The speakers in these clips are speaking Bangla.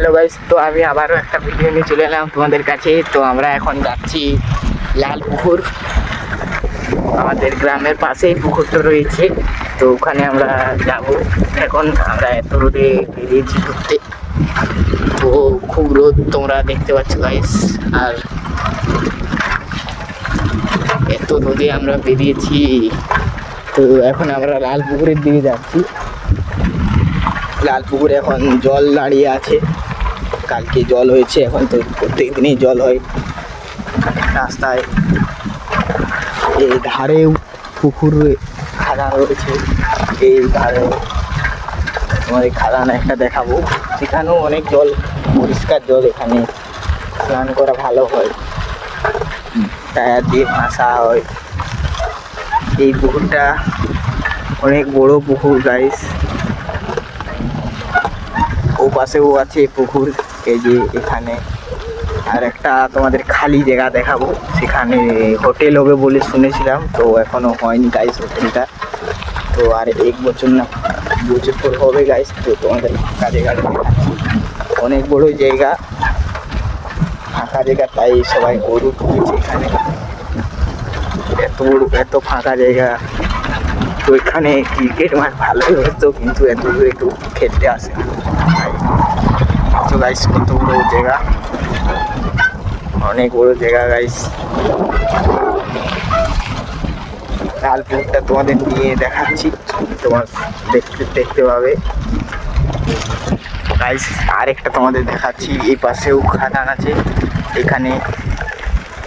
হ্যালো গাইস তো আমি আবারও একটা ভিডিও নিয়ে চলে এলাম তোমাদের কাছে। তো আমরা এখন যাচ্ছি লাল পুকুর। আমাদের গ্রামের পাশেই পুকুরটা রয়েছে। তো ওখানে আমরা যাব। এখন আমরা এত রোদে বেরিয়েছি ঘুরতে। তো খুব রোদ তোমরা দেখতে পাচ্ছ গাইস আর এত রোদে আমরা বেরিয়েছি। তো এখন আমরা লাল পুকুরের দিকে যাচ্ছি। লাল পুকুরে এখন জল দাঁড়িয়ে আছে। কালকে জল হয়েছে, এখন তো প্রত্যেক দিনই জল হয়। রাস্তায় এই ধারেও পুকুর খাদান রয়েছে, এই ধারে। তোমাদের খাদান একটা দেখাবো। সেখানেও অনেক জল, পরিষ্কার জল এখানে। স্নান করা ভালো হয়। টায়ার দিয়ে ভাসা হয়। এই পুকুরটা অনেক বড় পুকুর গাইস ও পাশেও আছে পুকুর। এই যে এখানে আর একটা তোমাদের খালি জায়গা দেখাবো। সেখানে হোটেল হবে বলে শুনেছিলাম, তো এখনও হয়নি গাইস হোটেলটা। তো আর এক বছর না বছর পর হবে গাইস তো তোমাদের ফাঁকা জায়গাটা অনেক বড় জায়গা, ফাঁকা জায়গা, তাই সবাই গরু পুষেছে এখানে। এত বড়, এত ফাঁকা জায়গা। তো এখানে ক্রিকেট মাঠ ভালোই হতো, কিন্তু এত কেউ খেলতে আসে তো গাইস কত বড় জায়গা? অনেক বড় জায়গা গাইস লালপুরটা তোমাদের নিয়ে দেখাচ্ছি। তোমার দেখতে দেখতে পাবে। গাইস আরেকটা তোমাদের দেখাচ্ছি। এই পাশেও খাদান আছে। এখানে,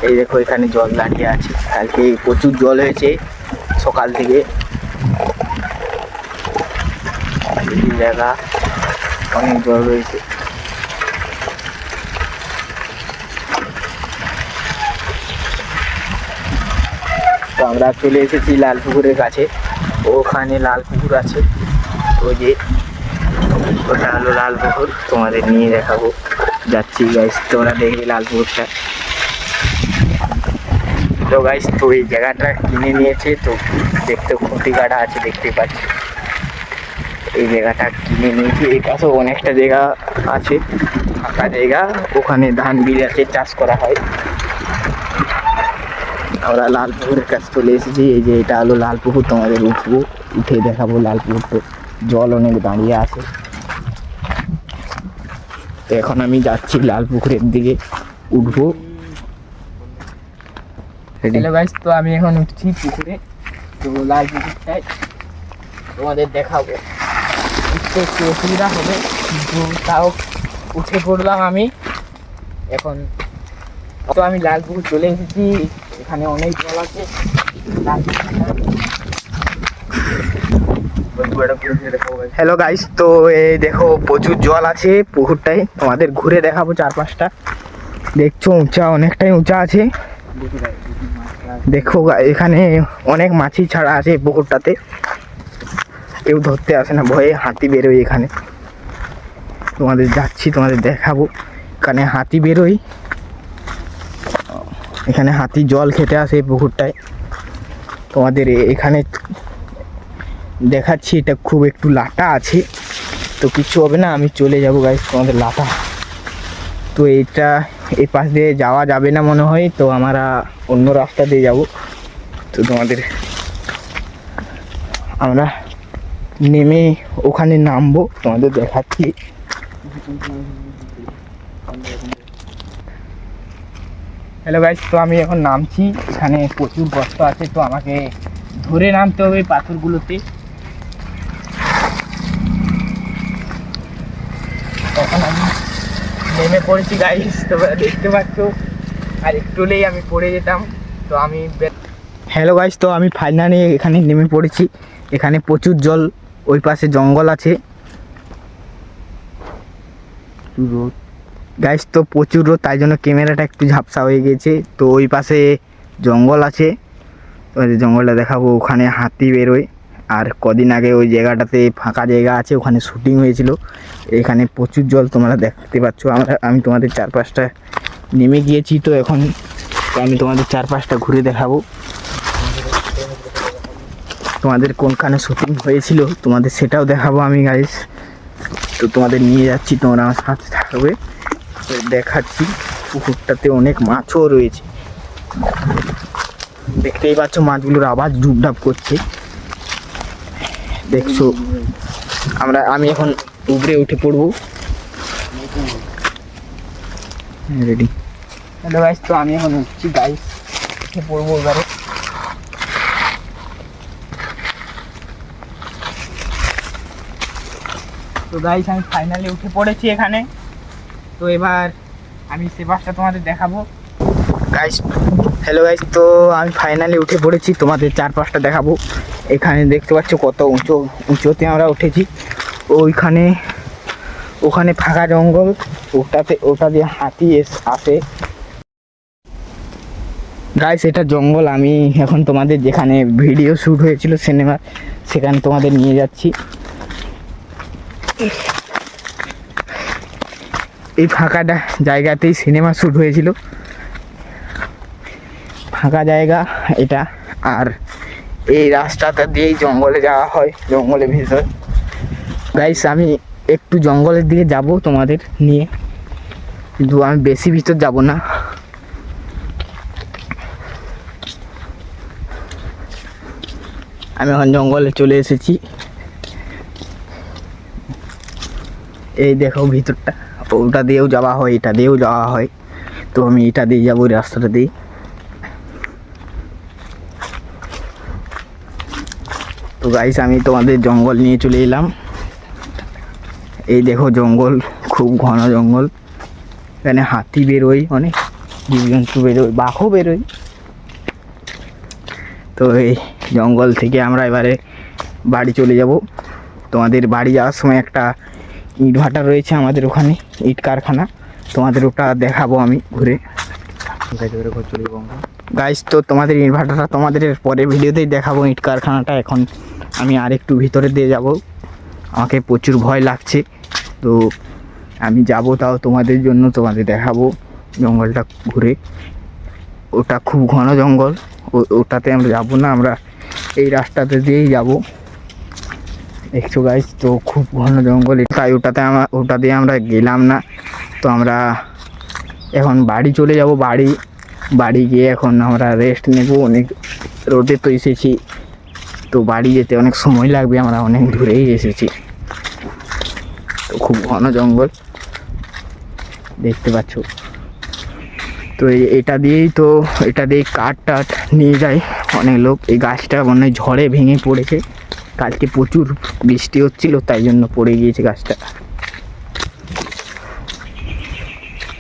এই দেখো, এখানে জল দাঁড়িয়ে আছে। কালকে প্রচুর জল হয়েছে সকাল থেকে। জায়গা, অনেক জল রয়েছে আমরা চলে এসেছি লাল পুকুরের কাছে। ওখানে লাল পুকুর আছে। ওই যে ওটা হলো লাল পুকুর। তোমাদের নিয়ে দেখাবো। যাচ্ছি গাইস তোমরা দেখবে লাল পুকুরটা। তো গাইস তো এই জায়গাটা কিনে নিয়েছে, তো দেখতে খুঁটি কাটা আছে, দেখতে পাচ্ছি। এই জায়গাটা কিনে নিয়েছি। এই পাশেও অনেকটা জায়গা আছে। ফাঁকা জায়গা। ওখানে ধান বীজ আছে, চাষ করা হয়। আমরা লাল পুকুরের কাছে চলে এসেছি। এই যে এটা হলো লাল পুকুর, তোমাদের উঠবো উঠে দেখাবো লাল পুকুর তো জল অনেক দাঁড়িয়ে আছে। তো এখন আমি যাচ্ছি লাল পুকুরের দিকে। উঠবো। গাইস তো আমি এখন উঠছি পুকুরে। তো লাল পুকুরটাই তোমাদের দেখাবো। উঠতে একটু অসুবিধা হবে, কিন্তু তাও উঠে পড়লাম আমি। এখন তো আমি লাল পুকুর চলে এসেছি। এখানে অনেক জল আছে। হ্যালো গাইস তো এই দেখো প্রচুর জল আছে পুকুরটায়। তোমাদের ঘুরে দেখাবো চার পাঁচটা দেখছ, উঁচা, অনেকটাই উঁচা আছে। দেখো এখানে অনেক মাছি ছাড়া আছে পুকুরটাতে। কেউ ধরতে আসে না, ভয়ে হাতি বেরোয় এখানে। তোমাদের যাচ্ছি, তোমাদের দেখাবো। এখানে হাতি বেরোয়। এখানে হাতি জল খেতে আসে এই পুকুরটায়। তোমাদের এখানে দেখাচ্ছি, এটা খুব একটু লাটা আছে। তো কিছু হবে না, আমি চলে যাব গাইস তোমাদের লাটা। তো এটা এই পাশ দিয়ে যাওয়া যাবে না মনে হয়, তো আমরা অন্য রাস্তা দিয়ে যাব। তো তোমাদের আমরা নেমে ওখানে নামবো, তোমাদের দেখাচ্ছি। হ্যালো গাইস তো আমি এখন নামছি। এখানে প্রচুর কষ্ট আছে, তো আমাকে ধরে নামতে হবে পাথরগুলোতে। তখন আমি নেমে পড়েছি গাইস তোমরা দেখতে পাচ্ছ। আর একটু হলেই আমি পড়ে যেতাম, তো আমি হ্যালো গাইজ তো আমি ফাইনালি এখানে নেমে পড়েছি। এখানে প্রচুর জল, ওই পাশে জঙ্গল আছে। রোদ গাইস তো প্রচুর রোদ, তাই জন্য ক্যামেরাটা একটু ঝাপসা হয়ে গেছে। তো ওই পাশে জঙ্গল আছে। ওই যে জঙ্গলটা দেখাবো, ওখানে হাতি বেরোয়। আর কদিন আগে ওই জায়গাটাতে ফাঁকা জায়গা আছে, ওখানে শুটিং হয়েছিল। এখানে প্রচুর জল তোমরা দেখতে পাচ্ছ। আমরা, আমি তোমাদের চারপাশটা নেমে গিয়েছি, তো এখন আমি তোমাদের চারপাশটা ঘুরে দেখাবো। তোমাদের কোনখানে শুটিং হয়েছিল, তোমাদের সেটাও দেখাবো আমি গাইস তো তোমাদের নিয়ে যাচ্ছি, তোমরা আমার সাথে থাকবে। দেখাচ্ছি। পুকুরটাতে অনেক মাছও রয়েছে। দেখতেই পাচ্ছ মাছগুলোর আওয়াজ ডুবডাব করছে। দেখছ, আমরা, আমি এখন উপরে উঠে পড়ব। রেডি হ্যালো গাইস তো আমি এখন উঠছি গাইস উঠে পড়ব এবারে। তো গাইস আমি ফাইনালি উঠে পড়েছি এখানে। তো এবার আমি সে পাশটা তোমাদের দেখাবো। গাইস হ্যালো গাইস তো আমি ফাইনালি উঠে পড়েছি, তোমাদের চার পাঁচটা দেখাবো। এখানে দেখতে পাচ্ছ কত উঁচু, উঁচুতে আমরা উঠেছি। ওইখানে, ওখানে ফাঁকা জঙ্গল, ওটাতে, ওটা দিয়ে হাতি এস- আসে। গাইস এটা জঙ্গল, আমি এখন তোমাদের যেখানে ভিডিও শ্যুট হয়েছিল সিনেমা সেখানে তোমাদের নিয়ে যাচ্ছি। এই ফাঁকাটা জায়গাতেই সিনেমা শ্যুট হয়েছিল। ফাঁকা জায়গা এটা। আর এই রাস্তাটা দিয়েই জঙ্গলে যাওয়া হয় জঙ্গলের ভিতর। গাইস আমি একটু জঙ্গলের দিকে যাব তোমাদের নিয়ে। কিন্তু আমি বেশি ভিতর যাব না। আমি এখন জঙ্গলে চলে এসেছি। এই দেখো ভিতরটা। ওটা দিয়েও যাওয়া হয়, এটা দিয়েও যাওয়া হয়। তো আমি এটা দিয়ে যাব, রাস্তাটা দিয়ে। তো গাইস আমি তোমাদের জঙ্গল নিয়ে চলে এলাম। এই দেখো জঙ্গল, খুব ঘন জঙ্গল। এখানে হাতি বেরোয় অনেক, জীবজন্তু বেরোয়, বাঘও বেরোয়। তো এই জঙ্গল থেকে আমরা এবারে বাড়ি চলে যাব। তোমাদের বাড়ি যাওয়ার সময় একটা ইট ভাটা রয়েছে আমাদের ওখানে, ইট কারখানা। তোমাদের ওটা দেখাবো আমি ঘুরে। গাইস তো তোমাদের ইট ভাটাটা তোমাদের পরে ভিডিওতেই দেখাবো ইট কারখানাটা। এখন আমি আর একটু ভিতরে দিয়ে যাব। আমাকে প্রচুর ভয় লাগছে। তো আমি যাব তাও তোমাদের জন্য তোমাদের দেখাবো জঙ্গলটা ঘুরে। ওটা খুব ঘন জঙ্গল। ওটাতে আমরা যাব না, আমরা এই রাস্তাতে দিয়েই যাব। দেখছ গাইস তো খুব ঘন জঙ্গল তাই ওটাতে আমরা ওটা দিয়ে আমরা গেলাম না। তো আমরা এখন বাড়ি চলে যাব, বাড়ি বাড়ি গিয়ে এখন আমরা রেস্ট নেব, অনেক রোডে তো এসেছি। তো বাড়ি যেতে অনেক সময় লাগবে, আমরা অনেক দূরেই এসেছি। তো খুব ঘন জঙ্গল। দেখতে পাচ্ছ? তো এটা দিয়েই তো, এটা দিয়ে কাঠ টাট নিয়ে যায়। অনেক লোক এই গাছটা মনে হয় ঝড়ে ভেঙে পড়েছে। কালকে প্রচুর বৃষ্টি হচ্ছিল, তাই জন্য পড়ে গিয়েছে গাছটা।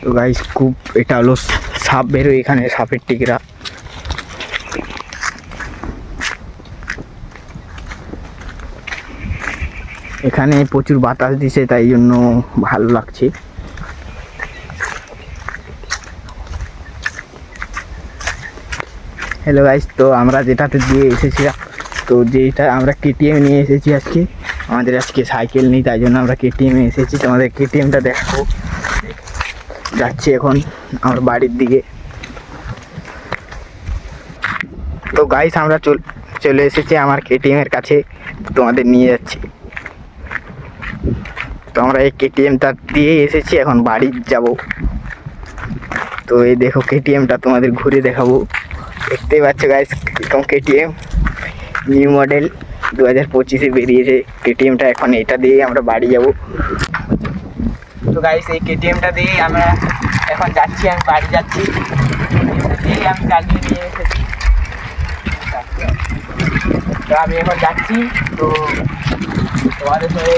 তো গাইস খুব এটা হলো সাপ বেরোয় এখানে, সাপের টিকরা। এখানে প্রচুর বাতাস দিছে, তাই জন্য ভালো লাগছে। হ্যালো গাইস তো আমরা যেটাতে দিয়ে এসেছিলাম তো যেটা আমরা কেটিএম নিয়ে এসেছি আজকে, আমাদের আজকে সাইকেল নেই, তাই জন্য আমরা কেটিএমে এসেছি। তোমাদের কেটিএমটা দেখাবো। যাচ্ছি এখন আমার বাড়ির দিকে। তো গাইস আমরা চল- চলে এসেছি আমার কেটিএমের কাছে, তোমাদের নিয়ে যাচ্ছি। তো আমরা এই কেটিএমটা দিয়ে এসেছি, এখন বাড়ি যাব। তো এই দেখো কেটিএমটা তোমাদের ঘুরে দেখাবো। দেখতেই পাচ্ছ গাইস এরকম কেটিএম নিউ মডেল দু হাজার পঁচিশে বেরিয়েছে। কেটিএমটা এখন এটা দিয়েই আমরা বাড়ি যাব। তো গাইস এই কেটিএমটা দিয়েই আমরা এখন যাচ্ছি আমি বাড়ি যাচ্ছি। দিয়েই আমি চালিয়ে নিয়ে এসেছি। তো, আমি এখন যাচ্ছি। তো, তোমাদের সাথে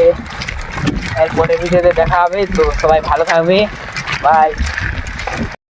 এরপরে ভিডিওতে দেখা হবে। তো, সবাই ভালো থাকবে। বাই